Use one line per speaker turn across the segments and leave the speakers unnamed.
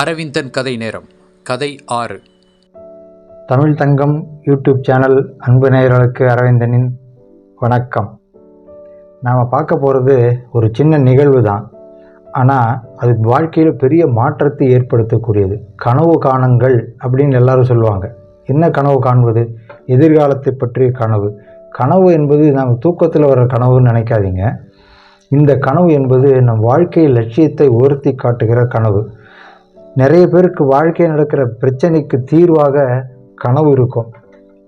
அரவிந்தன் கதை நேரம் கதை ஆறு.
தமிழ் தங்கம் யூடியூப் சேனல் அன்பு நேயர்களுக்கு அரவிந்தனின் வணக்கம். நாம் பார்க்க போகிறது ஒரு சின்ன நிகழ்வு தான். ஆனால் அது வாழ்க்கையில் பெரிய மாற்றத்தை ஏற்படுத்தக்கூடியது. கனவு காணுங்கள் அப்படின்னு எல்லாரும் சொல்லுவாங்க. என்ன கனவு காண்பது? எதிர்காலத்தை பற்றிய கனவு. கனவு என்பது நாம் தூக்கத்தில் வர கனவுன்னு நினைக்காதீங்க. இந்த கனவு என்பது நம் வாழ்க்கை லட்சியத்தை உயர்த்தி காட்டுகிற கனவு. நிறைய பேருக்கு வாழ்க்கையில் நடக்கிற பிரச்சனைக்கு தீர்வாக கனவு இருக்கும்.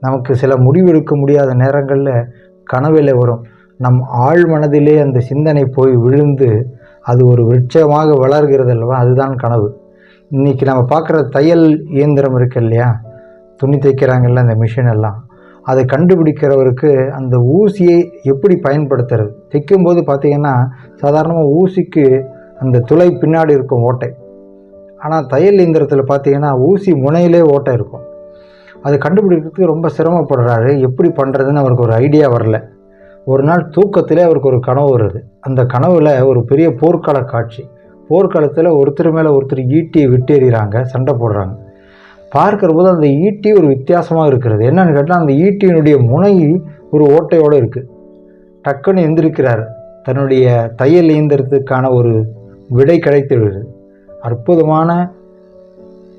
நமக்கு சில முடிவெடுக்க முடியாத நேரங்களில் கனவில் வரும். நம் ஆழ் மனதிலே அந்த சிந்தனை போய் விழுந்து அது ஒரு விருட்சமாக வளர்கிறது அல்லவா? அதுதான் கனவு. இன்றைக்கி நம்ம பார்க்குற தையல் இயந்திரம் இருக்கு இல்லையா? துணி தைக்கிறாங்கல்ல அந்த மிஷின் எல்லாம். அதை கண்டுபிடிக்கிறவருக்கு அந்த ஊசியை எப்படி பயன்படுத்துறது? தைக்கும்போது பார்த்திங்கன்னா சாதாரணமாக ஊசிக்கு அந்த துளை பின்னாடி இருக்கும் ஓட்டை. ஆனால் தையல் இயந்திரத்தில் பார்த்தீங்கன்னா ஊசி முனையிலே ஓட்டை இருக்கும். அது கண்டுபிடிக்கிறதுக்கு ரொம்ப சிரமப்படுறாரு. எப்படி பண்ணுறதுன்னு அவருக்கு ஒரு ஐடியா வரல. ஒரு நாள் தூக்கத்திலே அவருக்கு ஒரு கனவு வருது. அந்த கனவில் ஒரு பெரிய போர்க்கால காட்சி. போர்க்காலத்தில் ஒருத்தர் மேலே ஒருத்தர் ஈட்டியை விட்டேறிகிறாங்க சண்டை போடுறாங்க. பார்க்குற போது அந்த ஈட்டி ஒரு வித்தியாசமாக இருக்கிறது. என்னன்னு கேட்டால் அந்த ஈட்டியினுடைய முனை ஒரு ஓட்டையோடு இருக்குது டக்குன்னு எந்திருக்கிறார். தன்னுடைய தையல் இயந்திரத்துக்கான ஒரு விடை கிடைத்து விடுது அற்புதமான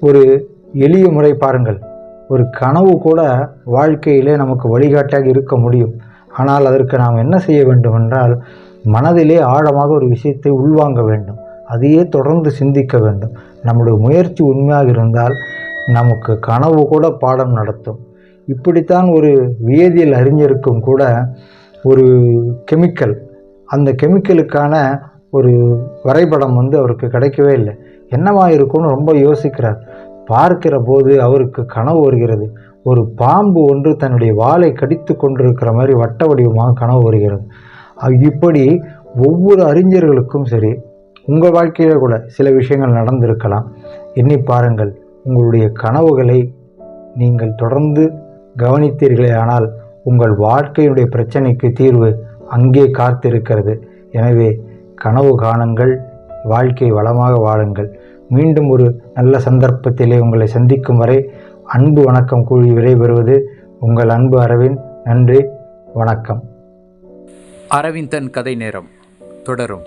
ஒரு எளிய முறை பாருங்கள். ஒரு கனவு கூட வாழ்க்கையிலே நமக்கு வழிகாட்டியாக இருக்க முடியும். ஆனால் அதற்கு நாம் என்ன செய்ய வேண்டும் என்றால் மனதிலே ஆழமாக ஒரு விஷயத்தை உள்வாங்க வேண்டும். அதையே தொடர்ந்து சிந்திக்க வேண்டும். நம்முடைய முயற்சி உண்மையாக இருந்தால் நமக்கு கனவு கூட பாடம் நடத்தும். இப்படித்தான் ஒரு வேதியியல் அறிஞருக்கும் கூட ஒரு கெமிக்கல் அந்த கெமிக்கலுக்கான ஒரு வரைபடம் வந்து அவருக்கு கிடைக்கவே இல்லை. என்னவா இருக்கும்னு ரொம்ப யோசிக்கிறார். பார்க்கிற போது அவருக்கு கனவு வருகிறது. ஒரு பாம்பு ஒன்று தன்னுடைய வாளை கடித்து கொண்டிருக்கிற மாதிரி வட்ட வடிவமாக கனவு வருகிறது. இப்படி ஒவ்வொரு அறிஞர்களுக்கும் சரி உங்கள் வாழ்க்கையில் கூட சில விஷயங்கள் நடந்திருக்கலாம். எண்ணி பாருங்கள் உங்களுடைய கனவுகளை நீங்கள் தொடர்ந்து கவனித்தீர்களே ஆனால் உங்கள் வாழ்க்கையுடைய பிரச்சனைக்கு தீர்வு அங்கே காத்திருக்கிறது. எனவே கனவு காணுங்கள் வாழ்க்கை வளமாக வாழுங்கள். மீண்டும் ஒரு நல்ல சந்தர்ப்பத்திலே உங்களை சந்திக்கும் வரை அன்பு வணக்கம் கூறி விடைபெறுவது உங்கள் அன்பு அரவிந்த். நன்றி வணக்கம்.
அரவிந்தன் கதை நேரம் தொடரும்.